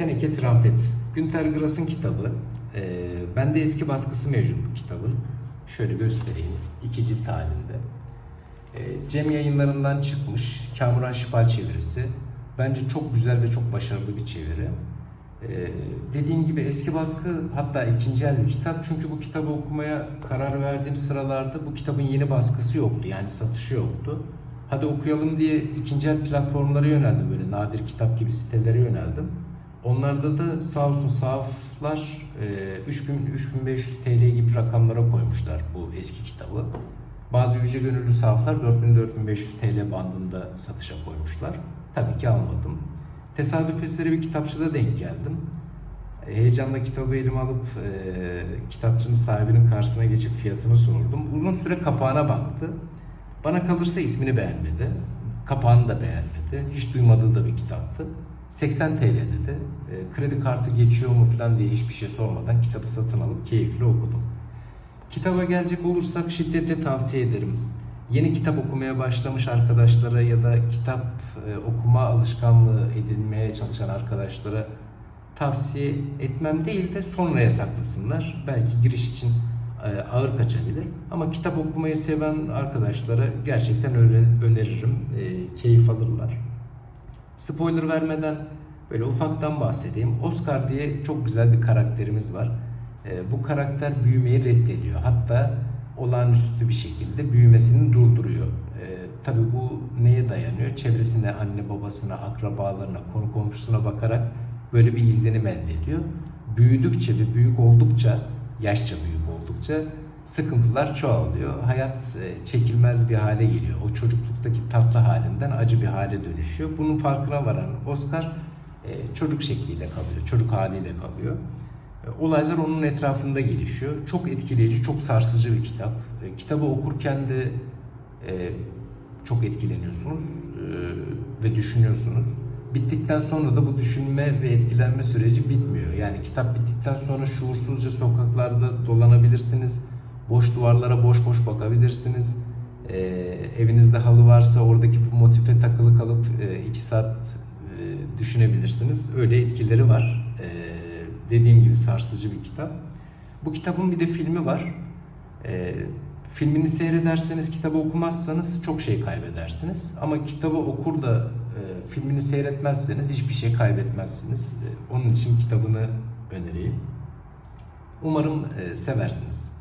Teneke Trampet. Günter Grass'ın kitabı. Ee, bende eski baskısı mevcut bu kitabın. Şöyle göstereyim. İki cilt halinde. Ee, Cem yayınlarından çıkmış. Kamuran Şipal çevirisi. Bence çok güzel ve çok başarılı bir çeviri. Ee, dediğim gibi eski baskı hatta ikinci el bir kitap. Çünkü bu kitabı okumaya karar verdiğim sıralarda bu kitabın yeni baskısı yoktu. Yani satışı yoktu. Hadi okuyalım diye ikinci el platformlara yöneldim. Böyle nadir kitap gibi sitelere yöneldim. Onlarda da sağ olsun sahaflar e, 3000 3500 TL gibi rakamlara koymuşlar bu eski kitabı. Bazı yüce gönüllü sahaflar 4000-4500 TL bandında satışa koymuşlar. Tabii ki almadım. Tesadüf eseri bir kitapçıda denk geldim. E, Heyecanla kitabı elime alıp e, kitapçının sahibinin karşısına geçip fiyatını sordum. Uzun süre kapağına baktı. Bana kalırsa ismini beğenmedi. Kapağını da beğenmedi. Hiç duymadığı da bir kitaptı. 80 TL dedi. E, kredi kartı geçiyor mu falan diye hiçbir şey sormadan kitabı satın alıp keyifli okudum. Kitaba gelecek olursak şiddetle tavsiye ederim. Yeni kitap okumaya başlamış arkadaşlara ya da kitap e, okuma alışkanlığı edinmeye çalışan arkadaşlara tavsiye etmem değil de sonraya saklasınlar. Belki giriş için e, ağır kaçabilir. Ama kitap okumayı seven arkadaşlara gerçekten öyle öneririm. E, keyif alırlar. Spoiler vermeden böyle ufaktan bahsedeyim. Oscar diye çok güzel bir karakterimiz var. E, bu karakter büyümeyi reddediyor. Hatta olağanüstü bir şekilde büyümesini durduruyor. E, tabii bu neye dayanıyor? Çevresine, anne babasına, akrabalarına, konu komşusuna bakarak böyle bir izlenim elde ediyor. Büyüdükçe ve büyük oldukça, yaşça büyük oldukça sıkıntılar çoğalıyor. Hayat e, çekilmez bir hale geliyor. O çocukluktaki tatlı halinden acı bir hale dönüşüyor. Bunun farkına varan Oscar e, çocuk şekliyle kalıyor, çocuk haliyle kalıyor. E, Olaylar onun etrafında gelişiyor. Çok etkileyici, çok sarsıcı bir kitap. Kitabı okurken de çok etkileniyorsunuz ve düşünüyorsunuz. Bittikten sonra da bu düşünme ve etkilenme süreci bitmiyor. Yani kitap bittikten sonra şuursuzca sokaklarda dolanabilirsiniz. Boş duvarlara boş boş bakabilirsiniz. E, evinizde halı varsa oradaki bu motife takılı kalıp e, iki saat e, düşünebilirsiniz. Öyle etkileri var. E, dediğim gibi sarsıcı bir kitap. Bu kitabın bir de filmi var. E, filmini seyrederseniz, kitabı okumazsanız çok şey kaybedersiniz. Ama kitabı okur da e, filmini seyretmezseniz hiçbir şey kaybetmezsiniz. E, onun için kitabını önereyim. Umarım e, seversiniz.